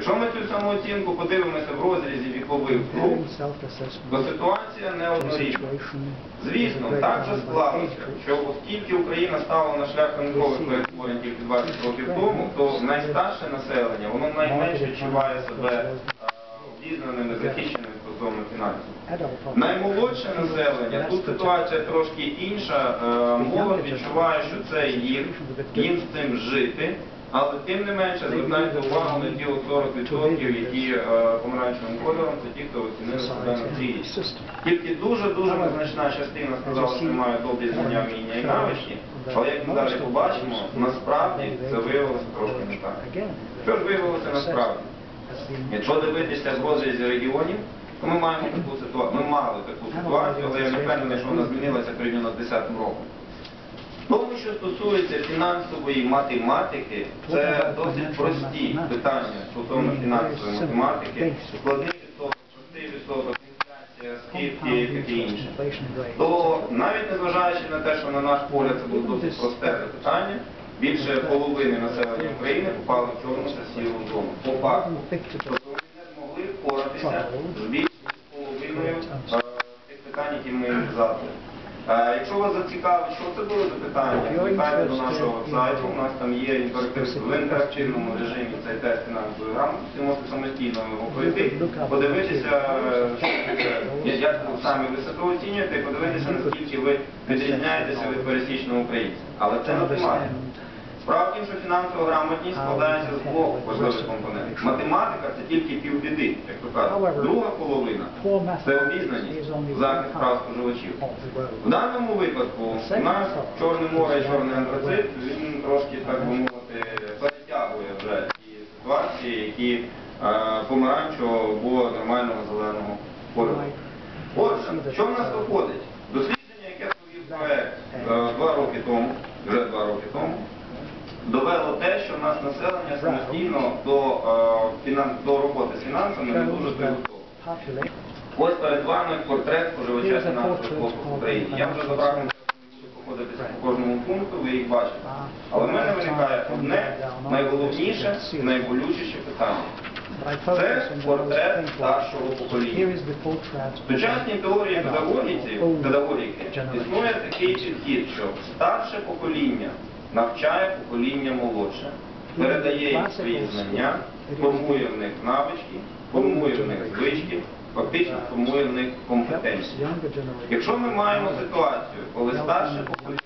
Якщо ми цю самооцінку подивимося в розрізі вікових груп, то ситуація не situation Звісно, так же склалося, що оскільки Україна стала на шлях ринкових перетворень тільки 20 років тому, то найстарше населення, воно найменше відчуває себе е, обізнаними, захищеними стосовно фінансів. Наймолодше населення, тут ситуація трошки інша. Е, Молодь відчуває, що це їм, їм з цим жити, але тим не менше звертайте увагу на ті от 40%, які е, помаранчевим кольором, це ті, хто оцінили себе на цій Тільки дуже-дуже незначна частина сказала, що немає добрі знання, вміння і навички, але як ми далі побачимо, насправді це виявилося трошки не так. Що ж виявилося насправді? Якщо дивитися в розрізі регіонів, то ми маємо таку ситуацію. Ми мали таку ситуацію, але я не впевнений, що вона змінилася порівняно з 10 роком. Тому, що стосується фінансової математики, це досить прості питання стосовно фінансової математики, складний відсоток, простий відсоток, інфляція, скидки і таке інше. То навіть незважаючи на те, що на наш погляд це було досить просте запитання, більше половини населення України попало в чорну та сіру зону. По факту. Тобто вони не змогли впоратися з більш ніж половиною е, тих питань, які ми їм задали. Е, Якщо вас це було запитання. звертайте до нашого сайту, у нас там є інтерактив- в чинному режимі цей тест фінансової грамотності, можете самостійно його пройти, подивитися, як самі ви себе оцінюєте, і подивитися, наскільки ви відрізняєтеся від пересічного українця. Але це не Справа тім, що фінансова грамотність складається з двох важливих компонентів. Математика це тільки півбіди, як то кажуть. Друга половина це обізнаність, захист прав споживачів. В даному випадку у нас Чорне море і чорний антрацит, він трошки, так би мовити, перетягує вже ті ситуації, які е, помаранчевого або нормального зеленого кольору. Отже, що в нас виходить? Дослідження, яке провів проект е, два роки тому, вже два роки тому, довело те, що в нас населення самостійно до, е, до роботи з фінансами не дуже приготовлено. Ось перед вами портрет споживача фінансових послуг в Україні. Я вже забрав походитися по кожному пункту, ви їх бачите. Але в мене виникає одне найголовніше, найболючіше питання. Це портрет старшого покоління. В сучасній теорії педагогіки існує такий підхід, що старше покоління навчає покоління молодше, передає їм свої знання, формує в них навички, формує в них звички, фактично формує в них компетенції. Якщо ми маємо ситуацію, коли старше покоління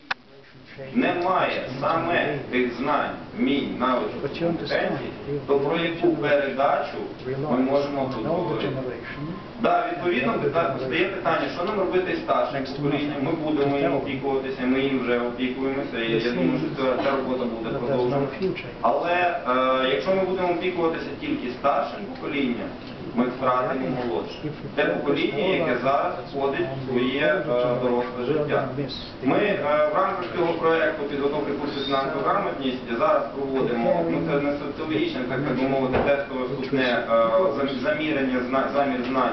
не має саме тих знань, вмінь, навичок, компетенцій, то про яку передачу ми можемо тут говорити? Да, відповідно, постає питання, що нам робити з старшим поколінням. Ми будемо їм опікуватися, ми їм вже опікуємося, і я думаю, що ця, ця робота буде продовжена. Але е, якщо ми будемо опікуватися тільки старшим поколінням, ми втратимо молодше. Те покоління, яке зараз входить в своє е, доросле життя. Ми е, в рамках цього проєкту підготовки курсу фінансової грамотність зараз проводимо, ну це не соціологічне, так би мовити, тестове вступне е, зам- замір знань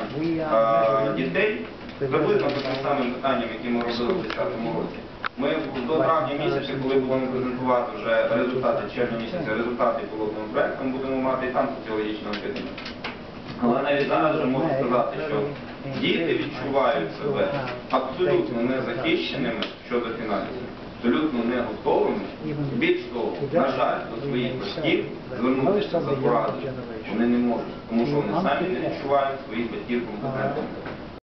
дітей, приблизно по тим самим питанням, які ми робили в 2010 році. Ми до травня місяця, коли будемо презентувати вже результати червня місяця, результати пілотного проєкту, будемо мати і там соціологічне опитання. Але навіть зараз вже можу сказати, що діти відчувають себе абсолютно незахищеними щодо фінансів, абсолютно не готовими. Більш того, на жаль, до своїх батьків звернутися за порадою вони не можуть, тому що вони самі не відчувають своїх батьків компетентними.